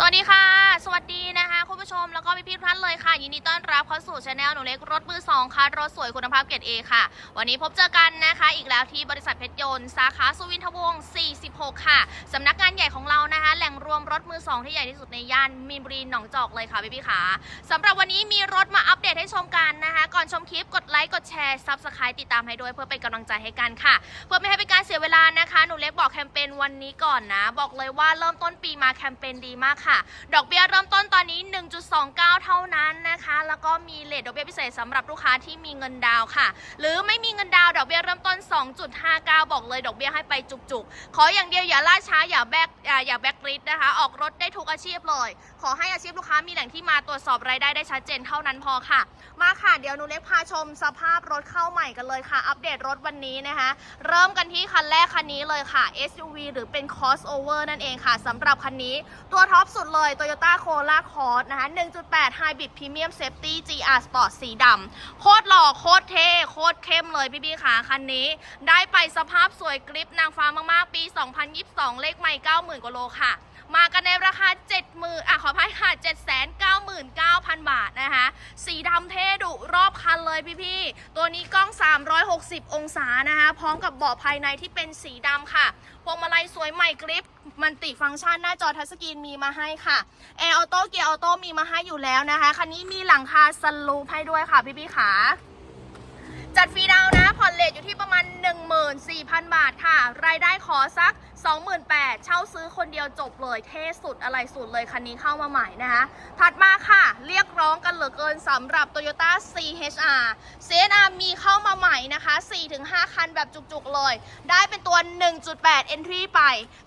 สวัสดีค่ะ สวัสดีนะคะคุณผู้ชมแล้วก็พี่พี่ท่านเลยค่ะ ยินดีต้อนรับเข้าสู่ช anel หนูเล็กรถมือสองค่ะรถสวยคุณภาพเกรดเอค่ะ วันนี้พบเจอกันนะคะ อีกแล้วที่บริษัทเพชรยนต์สาขาสุวินทวงศ์46 ค่ะสำนักงานใหญ่ของเรานะคะแหล่ง ถมือสองที่ใหญ่ที่สุดในย่านมีนบุรีหนองจอกเลยค่ะพี่พี่ๆค่ะสำหรับวันนี้มีรถมาอัปเดตให้ชมกันนะคะ ก่อนชมคลิปกดไลค์กดแชร์ซับสไครต์ติดตามให้ด้วยเพื่อเป็นกำลังใจให้กันค่ะ เพื่อไม่ให้เป็นการเสียเวลานะคะหนูเล็กบอกแคมเปญวันนี้ก่อนนะ บอกเลยว่าเริ่มต้นปีมาแคมเปญดีมากค่ะ ดอกเบี้ยเริ่มต้นตอนนี้ 1.29 เท่านั้นนะคะ แล้วก็มีเลทดอกเบี้ยพิเศษสำหรับลูกค้าที่มีเงินดาวค่ะ หรือไม่มีเงินดาวดอกเบี้ยเริ่มต้น 2.59 บอกเลยดอกเบี้ยให้ไปจุกๆ ขออย่างเดียวอย่าล่าช้าอย่าแบกอ่าอย่าแบกริดนะคะออกรถได้ทุกอาชีพเลย ขอให้อาชีพลูกค้ามีแหล่งที่มาตรวจสอบรายได้ได้ชัดเจนเท่านั้นพอค่ะ มาค่ะ เดี๋ยวหนูเล็กพาชมสภาพรถเข้าใหม่กันเลยค่ะ อัปเดตรถวันนี้นะคะ เริ่มกันที่คันแรกคันนี้เลยค่ะ SUV หรือเป็น crossover นั่นเองค่ะสำหรับคันนี้ตัวท็อปสุดเลย Toyota Corolla Cross นะคะ 1.8 Hybrid Premium Safety GR Sport สีดำโคตรหล่อโคตรเท่โคตรเข้มเลยพี่พี่ๆค่ะคันนี้ ได้ไปสภาพสวยกริปนางฟ้ามากๆ ปี 2022 เลขใหม่90,000 กว่าโลค่ะ มากันในราคา 70,000อะขออภัยค่ะ 799,000 บาทนะคะ สีดำเท่ดุรอบคันเลยพี่ๆ ตัวนี้กล้อง 360 องศานะคะ พร้อมกับเบาะภายในที่เป็นสีดำค่ะพวงมาลัยสวยใหม่กริปมันติฟังก์ชันหน้าจอทัชสกรีนมีมาให้ค่ะแอร์ออโต้เกียร์ออโต้มีมาให้อยู่แล้วนะคะ คันนี้มีหลังคาสลูปให้ด้วยค่ะพี่ๆขาจัดฟรีดาวน์นะผ่อนเลทอยู่ที่ประมาณ 14,000 บาทค่ะ รายได้ขอสัก 28,000เช่าซื้อคนเดียวจบเลย เท่สุดอะไรสุดเลยคันนี้เข้ามาใหม่นะคะ ถัดมาค่ะ เรียกร้องกันเหลือเกินสำหรับ Toyota CHR CHR มีเข้ามาใหม่นะคะ 4-5 คันแบบจุกๆเลย ได้เป็นตัว 1.8 Entry ไป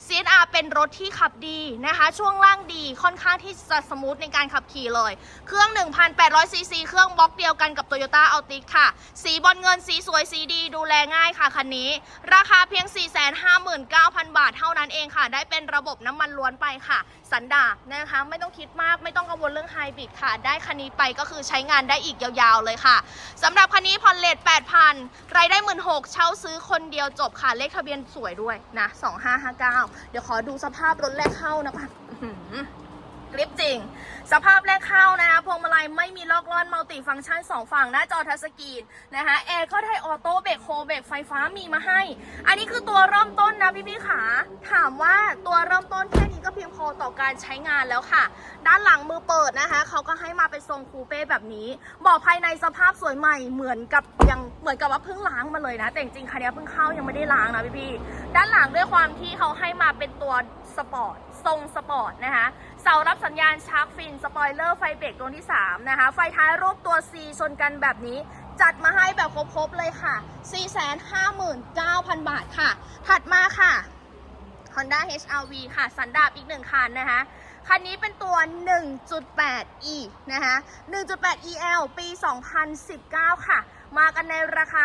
CHR เป็นรถที่ขับดีนะคะ ช่วงล่างดีค่อนข้างที่จะสมูทในการขับขี่เลย เครื่อง 1,800ซีซีเครื่องบล็อกเดียวกันกับ Toyota Altis ค่ะ สีบอลเงินสีสวยสีดีดูแลง่ายค่ะคันนี้ ราคาเพียง 459,000 บาทเท่านั้นเองค่ะ ได้เป็นระบบน้ำมันล้วนไปค่ะ สันดาปนะคะ ไม่ต้องคิดมากไม่ต้องกังวลเรื่องไฮบริดค่ะ ได้คันนี้ไปก็คือใช้งานได้อีกยาวๆเลยค่ะสำหรับคันนี้ผ่อนเลท8,000รายไดหมื่นหกเช่าซื้อคนเดียวจบค่ะเลขทะเบียนสวยด้วยนะ2559 เดี๋ยวขอดูสภาพรถแรกเข้านะคะ กริปจริง สภาพแรกเข้านะคะพวงมาลัยไม่มีล็อกล่อนมัลติฟังก์ชันสองฝั่งหน้าจอทัชสกรีนนะคะแอร์ก็ได้ออโต้เบรกโฮเบรกไฟฟ้ามีมาให้ อันนี้คือตัวเริ่มต้นนะพี่พี่ๆขาถามว่าตัวเริ่มต้นแค่นี้ก็เพียงพอต่อการใช้งานแล้วค่ะ ด้านหลังมือเปิดนะคะเขาก็ให้มาเป็นทรงคูเป้แบบนี้บอกภายในสภาพสวยใหม่เหมือนกับยังเหมือนกับว่าเพิ่งล้างมาเลยนะ แต่จริงคันนี้เพิ่งเข้ายังไม่ได้ล้างนะพี่พี่ๆด้านหลังด้วยความที่เขาให้มาเป็นตัวสปอร์ต ทรงสปอร์ตนะคะ เสารับสัญญาณชาร์กฟิน สปอยเลอร์ไฟเบรกดวงที่ 3 นะคะ ไฟท้ายรูปตัว C ชนกันแบบนี้ จัดมาให้แบบครบๆเลยค่ะ 459,000 บาทค่ะ ถัดมาค่ะ Honda HRV ค่ะ สันดาปอีกหนึ่งคันนะคะคันนี้เป็นตัว 1.8e นะคะ 1.8 EL ปี 2019 ค่ะ มากันในราคา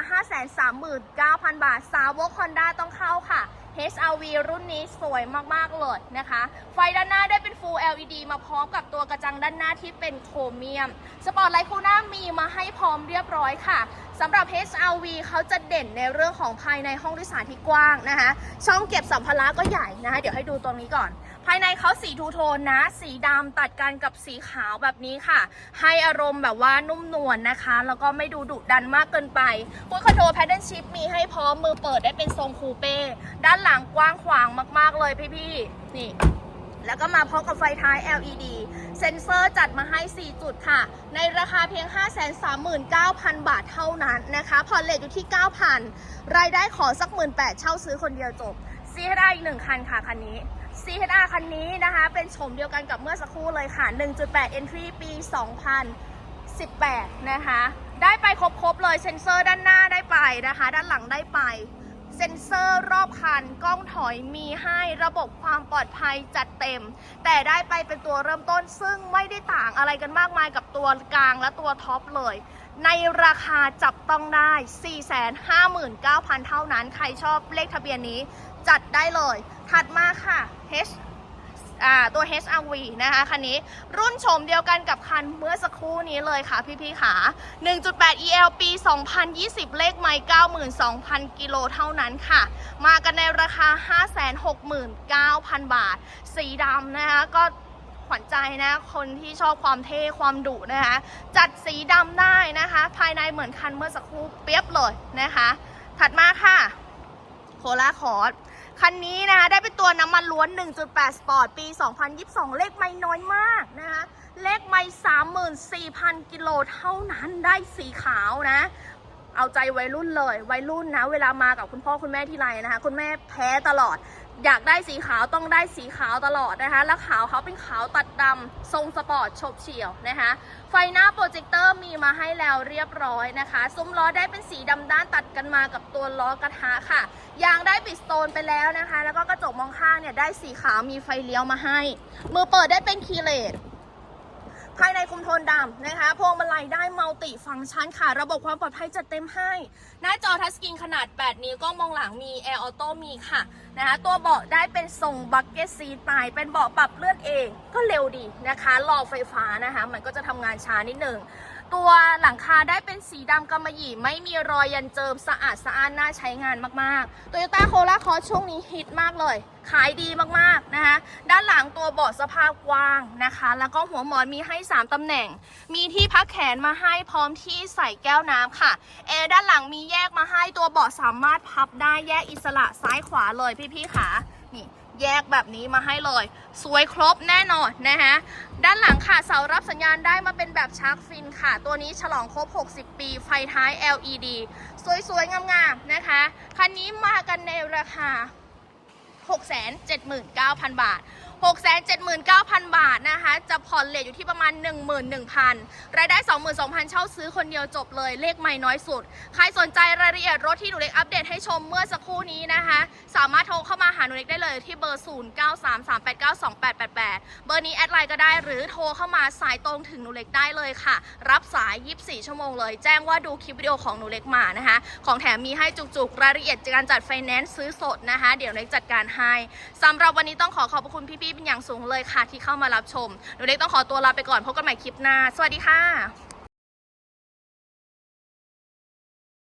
539,000 บาท สาวก Honda ต้องเข้าค่ะ HRV รุ่นนี้สวยมากๆเลยนะคะ ไฟด้านหน้าได้เป็น Full LED มาพร้อมกับตัวกระจังด้านหน้าที่เป็นโครเมียม สปอร์ตไลท์คู่หน้ามีมาให้พร้อมเรียบร้อยค่ะสำหรับ HRV เขาจะเด่นในเรื่องของภายในห้องโดยสารที่กว้างนะคะ ช่องเก็บสัมภาระก็ใหญ่นะคะเดี๋ยวให้ดูตรงนี้ก่อน ภายในเขาสีทูโทนนะ สีดำตัดกันกับสีขาวแบบนี้ค่ะ ให้อารมณ์แบบว่านุ่มนวลนะคะ แล้วก็ไม่ดูดุดันมากเกินไปพุทคอนโทรแพดเดิลชิพมีให้พร้อมมือเปิดได้เป็นทรงคูเป้ด้านหลังกว้างขวางมาก ๆ เลยพี่ๆ นี่ แล้วก็มาพร้อมกับไฟท้าย LED เซ็นเซอร์จัดมาให้ 4 จุดค่ะ ในราคาเพียง 539,000 บาทเท่านั้นนะคะผ่อนเลทอยู่ที่ 9,000 รายได้ขอสัก 18,000เช่าซื้อคนเดียวจบ CHR อีกหนึ่งคันค่ะ คันนี้ CHR คันนี้นะคะ เป็นโฉมเดียวกันกับเมื่อสักครู่เลยค่ะ 1.8 Entry ปี 2018 นะคะ ได้ไปครบๆเลย เซ็นเซอร์ด้านหน้าได้ไปนะคะ ด้านหลังได้ไป เซ็นเซอร์รอบคันกล้องถอยมีให้ระบบความปลอดภัยจัดเต็ม แต่ได้ไปเป็นตัวเริ่มต้นซึ่งไม่ได้ต่างอะไรกันมากมายกับตัวกลางและตัวท็อปเลย ในราคาจับต้องได้ 459,000 เท่านั้น ใครชอบเลขทะเบียนนี้จัดได้เลย ถัดมาค่ะ H ตัว HRV นะคะคันนี้รุ่นโฉมเดียวกันกับคันเมื่อสักครู่นี้เลยค่ะพี่ๆขา1.8 EL ปี 2020 เลขไมล์92,000 กิโลเท่านั้นค่ะ มากันในราคา 569,000 บาท สีดำนะคะก็ขวัญใจนะ คนที่ชอบความเท่ความดุนะคะ จัดสีดำได้นะคะ ภายในเหมือนคันเมื่อสักครู่เปียบเลยนะคะ ถัดมาค่ะ โคลาคอร์ คันนี้นะคะได้เป็นตัวน้ำมันล้วน 1.8 สปอร์ต ปี 2022 เลขไม่น้อยมากนะคะเลขไม่34,000 กิโลเท่านั้นได้สีขาวนะ เอาใจวัยรุ่นเลย วัยรุ่นนะ เวลามากับคุณพ่อคุณแม่ที่ไรนะคะ คุณแม่แพ้ตลอด อยากได้สีขาวต้องได้สีขาวตลอดนะคะ แล้วขาวเขาเป็นขาวตัดดำทรงสปอร์ตชบเฉี่ยวนะคะ ไฟหน้าโปรเจคเตอร์มีมาให้แล้วเรียบร้อยนะคะ ซุ้มล้อได้เป็นสีดำด้านตัดกันมากับตัวล้อกระทะค่ะ ยางได้ปิดสโตนไปแล้วนะคะ แล้วก็กระจกมองข้างเนี่ยได้สีขาวมีไฟเลี้ยวมาให้ มือเปิดได้เป็นคีเลส ภายในคุมโทนดำนะคะ พวงมาลัยได้มัลติฟังก์ชันค่ะ ระบบความปลอดภัยจัดเต็มให้ หน้าจอทัชสกรีนขนาด 8 นิ้วกล้องมองหลังมีแอร์ออโต้มีค่ะนะคะ ตัวเบาะได้เป็นทรงบักเก็ตซีทไปเป็นเบาะปรับเลื่อนเอง ก็เร็วดีนะคะรอไฟฟ้านะคะ มันก็จะทำงานช้านิดหนึ่งตัวหลังคาได้เป็นสีดำกำมะหยี่ไม่มีรอยยันเจิมสะอาดสะอ้านน่าใช้งานมากๆ Toyota Corolla Cross ช่วงนี้ฮิตมากเลย ขายดีมากๆนะคะ เบาะสภาพกว้างนะคะ แล้วก็หัวหมอนมีให้ 3ตำแหน่ง มีที่พักแขนมาให้พร้อมที่ใส่แก้วน้ำค่ะแอร์ด้านหลังมีแยกมาให้ตัวเบาะสามารถพับได้แยกอิสระซ้ายขวาเลยพี่ๆค่ะนี่แยกแบบนี้มาให้เลย สวยครบแน่นอนนะคะด้านหลังค่ะเสารับสัญญาณได้มาเป็นแบบชาร์กฟินค่ะ ตัวนี้ฉลองครบ 60 ปี ไฟท้าย LED สวยๆ งามๆ นะคะ คันนี้มากันในราคา 679,000 บาท 679,000 บาทนะคะ จะผ่อนเลทอยู่ที่ประมาณ 11,000 รายได้ 22,000 เช่าซื้อคนเดียวจบเลย เลขไม่น้อยสุด ใครสนใจรายละเอียดรถที่หนูเล็กอัปเดตให้ชมเมื่อสักครู่นี้นะคะ สามารถโทรเข้ามาานูเล็กได้เลยที่เบอร์ 0933892888 เบอร์นี้แอดไลน์ก็ได้หรือโทรเข้ามาสายตรงถึงหนูเล็กได้เลยค่ะ รับสาย 24 ชั่วโมงเลย แจ้งว่าดูคลิปวิดีโอของหนูเล็กมานะคะ ของแถมมีให้จุกๆ รายละเอียดการจัดไฟแนนซ์ซื้อสดนะคะ เดี๋ยวเล็กจัดการให้สำหรับวันนี้ต้องขอขอบพระคุณพี่ๆเป็นอย่างสูงเลยค่ะที่เข้ามารับชมหนูเล็กต้องขอตัวลาไปก่อนพบกันใหม่คลิปหน้า สวัสดีค่ะ